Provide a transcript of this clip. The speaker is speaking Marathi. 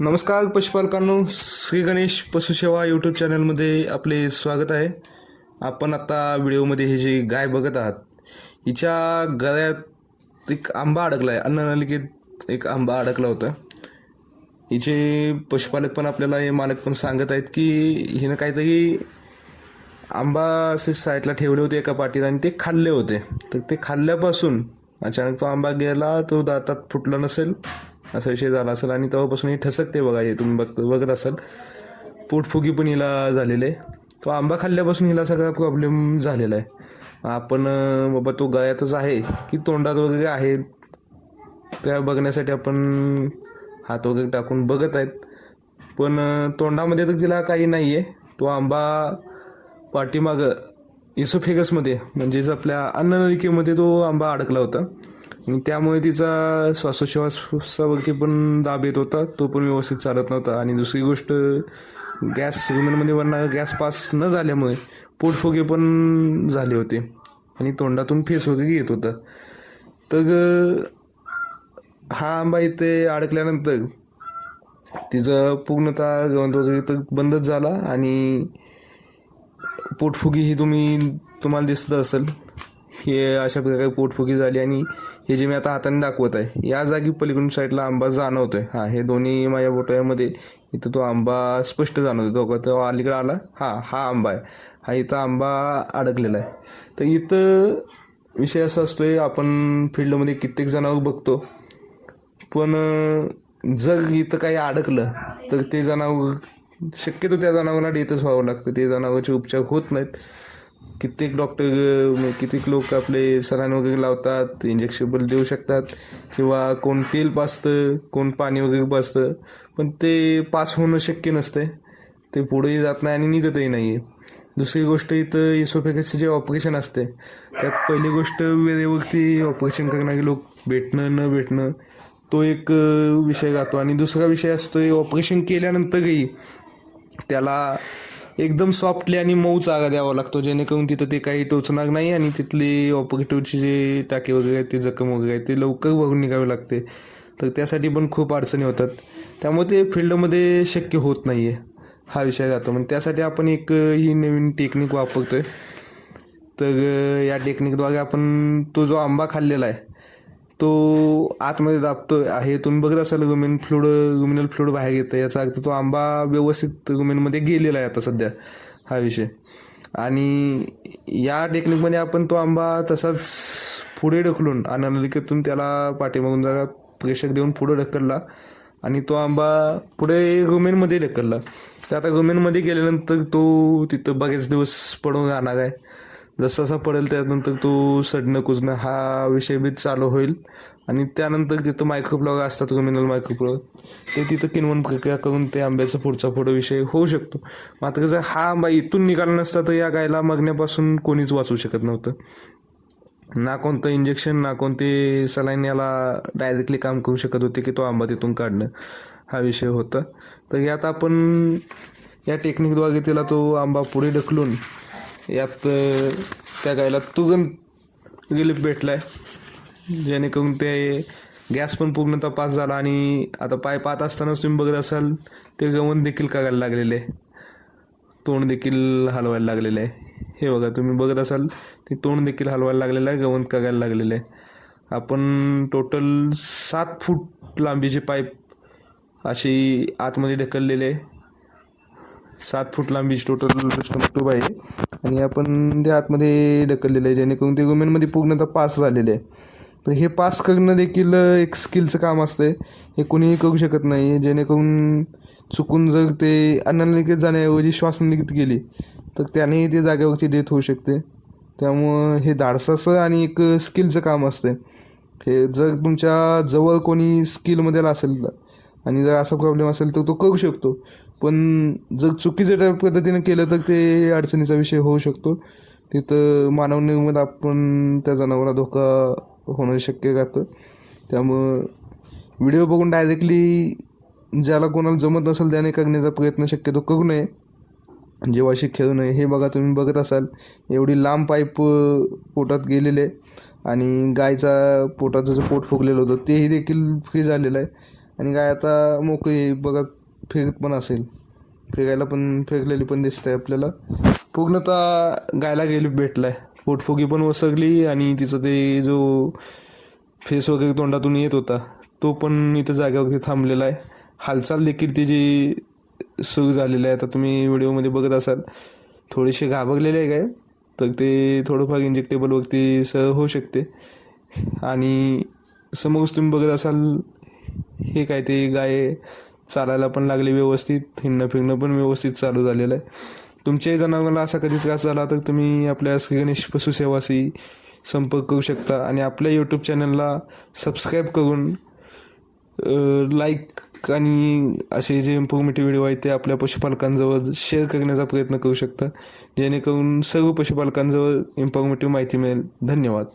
नमस्कार पशुपालकांनो श्री गणेश पशुसेवा यूट्यूब चॅनलमध्ये आपले स्वागत आहे. आपण आता व्हिडिओमध्ये हे जी गाय बघत आहात हिच्या गळ्यात एक आंबा अडकला आहे अन्ननलिकेत एक आंबा अडकला होता. हिचे पशुपालक पण आपल्याला हे मालक पण सांगत आहेत की हिनं काहीतरी आंबा असे साईडला ठेवले होते एका पाटीत आणि ते खाल्ले होते. तर ते खाल्ल्यापासून अचानक तो आंबा गेला तो दातात फुटला नसेल असा विषय झाला असेल आणि तेव्हापासून ही ठसकते बघा हे तुम्ही बघ बघत असाल. पोटफुगी पण हिला झालेले आहे. तो आंबा खाल्ल्यापासून हिला सगळा प्रॉब्लेम झालेला आहे. आपण बाबा तो गळ्यातच आहे की तोंडात वगैरे आहे त्या बघण्यासाठी आपण हात वगैरे टाकून बघत आहेत. पण तोंडामध्ये तर तिला काही नाही आहे तो आंबा पाठीमागं इसोफेगसमध्ये म्हणजेच आपल्या अन्ननलिकेमध्ये तो आंबा अडकला होता. आणि त्यामुळे तिचा श्वासोश्वासावरती पण दाब येत होता तो पण व्यवस्थित चालत नव्हता. आणि दुसरी गोष्ट गॅस सिलेंडरमध्ये वरनं गॅस पास न झाल्यामुळे पोटफुगे पण झाले होते. आणि तोंडातून फेस वगैरे येत होता. तर हा आंबा इथे अडकल्यानंतर तिचं पूर्णतः गवंत वगैरे तर बंदच झाला. आणि पोटफुगी ही तुम्ही तुम्हाला दिसत असेल हे अशा प्रकारे पोटफुगी झाली आणि हे जे मी आता हाताने दाखवत आहे या जागी पलीकडून साईडला आंबा जाणवतोय. हा हे दोन्ही माझ्या बोटामध्ये इथं तो आंबा स्पष्ट जाणवतो तो तो अलीकडे आला? हा हा आंबा आहे. हा इथं आंबा अडकलेला आहे. तर इथं विषय असा असतोय आपण फील्डमध्ये कित्येक जनावर बघतो. पण जर इथं काही अडकलं तर ते जनावर शक्यतो त्या जनावरांना डेथच व्हावं लागतं. ते जनावरचे उपचार होत नाहीत. कित्येक डॉक्टर कित्येक लोक आपले सरान वगैरे लावतात इंजेक्शेबल देऊ शकतात किंवा कोण तेल पाचतं कोण पाणी वगैरे पाजतं पण ते पास होणं शक्य नसते ते पुढेही जात नाही आणि निघतही नाही आहे दुसरी गोष्ट इथं इसोफेकसचे जे ऑपरेशन असते त्यात पहिली गोष्ट वेळेवरती ऑपरेशन करणारे लोक भेटणं न भेटणं तो एक विषय गातो आणि दुसरा विषय असतो ऑपरेशन केल्यानंतरही त्याला एकदम सॉफ्टली आणि मऊ चारा द्यावा लागतो जेणेकरून तिथं ते काही टोचणार नाही आणि तिथली ऑपरेटिव्हची जे टाके वगैरे आहेत ते जखम वगैरे आहे ते लवकर भरून निघावे लागते. तर त्यासाठी पण खूप अडचणी होतात. त्यामुळे ते फील्डमध्ये शक्य होत नाही आहे हा विषय जातो मग त्यासाठी आपण एक ही नवीन टेक्निक वापरतो आहे तर या टेक्निकद्वारे आपण तो जो आंबा खाल्लेला आहे तो आतमध्ये दाबतो आहे. तुम्ही बघत असाल रुमेन फ्लूड रुमिनल फ्लूड बाहेर येतं याचा अर्थ तो आंबा व्यवस्थित गुमेनमध्ये गेलेला आहे आता सध्या हा विषय. आणि या टेक्निकमध्ये आपण तो आंबा तसाच पुढे ढकलून अनालिकेतून त्याला पाठीमागून जरा प्रेशर देऊन पुढे ढकलला आणि तो आंबा पुढे रुमेनमध्ये ढकलला. तर आता रुमेनमध्ये गेल्यानंतर तो तिथं बरेच दिवस पडून राहणार आहे. जसं जसा पडेल त्यानंतर तो सडणं कुजणं हा विषय बी चालू होईल. आणि त्यानंतर तिथं मायक्रोप्लॉग असतात रुमिनल मायक्रोप्लॉग ते तिथं किनवण प्रक्रिया करून ते आंब्याचा पुढचा पुढं विषय होऊ शकतो. मात्र जर हा आंबा इथून निघाला नसता तर या गायला मगण्यापासून कोणीच वाचू शकत नव्हतं. ना कोणतं इंजेक्शन ना कोणते सलाईन याला डायरेक्टली काम करू शकत होते की तो आंबा तिथून काढणं हा विषय होता. तर यात आपण या टेक्निकद्वारे तिला तो आंबा पुढे ढकलून यात त्या गायला तुरंत रिलीफ भेटला आहे जेणेकरून ते गॅस पण पूर्णतः पास झाला आणि आता पाय पाहत असतानाच तुम्ही बघत असाल ते गवण देखील कागायला लागलेले आहे. तोंड देखील हलवायला लागलेलं आहे. हे बघा तुम्ही बघत असाल ते तोंड देखील हलवायला लागलेलं आहे गवंत कागायला लागलेलं आहे. आपण टोटल सात फूट लांबीचे पाईप अशी आतमध्ये ढकललेले आहे. सात फूट लांबीची टोटल ट्यूब आहे. आणि आपण त्या आतमध्ये ढकललेलं आहे जेणेकरून ते वुमेनमध्ये पूर्णतः पास झालेले आहे. तर हे पास करणं देखील एक स्किलचं काम असतं हे कोणीही करू शकत नाही. जेणेकरून चुकून जर ते अन्ननलिकेत जाण्याऐवजी श्वासनलिकेत गेली तर त्याने ते जागेवरची डेथ होऊ शकते. त्यामुळं हे धाडसाचं आणि एक स्किलचं काम असते हे जर तुमच्या जवळ कोणी स्किलमध्ये असेल आणि जर असा प्रॉब्लेम असेल तर तो करू शकतो. पण जर चुकीच्या त्या पद्धतीनं केलं तर ते अडचणीचा विषय होऊ शकतो. तिथं मानव निर्मित आपण त्या जनावराला धोका होणं शक्य राहतं त्यामुळं व्हिडिओ बघून डायरेक्टली ज्याला कोणाला जमत नसेल त्याने करण्याचा प्रयत्न शक्यतो करू नये. जीवाशी खेळू नये हे बघा तुम्ही बघत असाल. एवढी लांब पाईप पोटात गेलेले आणि गायचा पोटाचं जे पोट फुगलेलं होतं तेही देखील फ्री झालेलं आहे. आणि गाय आता मोकळी बघा फेकत पण असेल. फेकायला पण फेकलेली पण दिसते आपल्याला. पूर्णतः गायला गेली भेटलाय. पोटफुगी पण वसगली आणि तिचं ते जो फेस वगैरे तोंडातून येत होता तो पण इथं जागेवरती थांबलेला आहे. हालचाल देखील तिची सुरू झालेली आहे. आता तुम्ही व्हिडिओमध्ये बघत असाल थोडेसे घाबरलेले आहे काय? तर ते थोडंफार इंजेक्टेबलवरती सह होऊ शकते. आणि समोरच तुम्ही बघत असाल हे काय ते गाय चालायला पण लागले व्यवस्थित हिंडणं फिरणं पण व्यवस्थित चालू झालेलं आहे. तुमच्याही जनावरांना असा कधी त्रास झाला तर तुम्ही आपल्या श्री गणेश पशुसेवाशी संपर्क करू शकता आणि आपल्या यूट्यूब चॅनलला सबस्क्राईब करून लाईक आणि असे जे इन्फॉर्मेटिव्ह व्हिडिओ आहेत ते आपल्या पशुपालकांजवळ शेअर करण्याचा प्रयत्न करू शकता. जेणेकरून सर्व पशुपालकांजवळ इन्फॉर्मेटिव्ह माहिती मिळेल. धन्यवाद.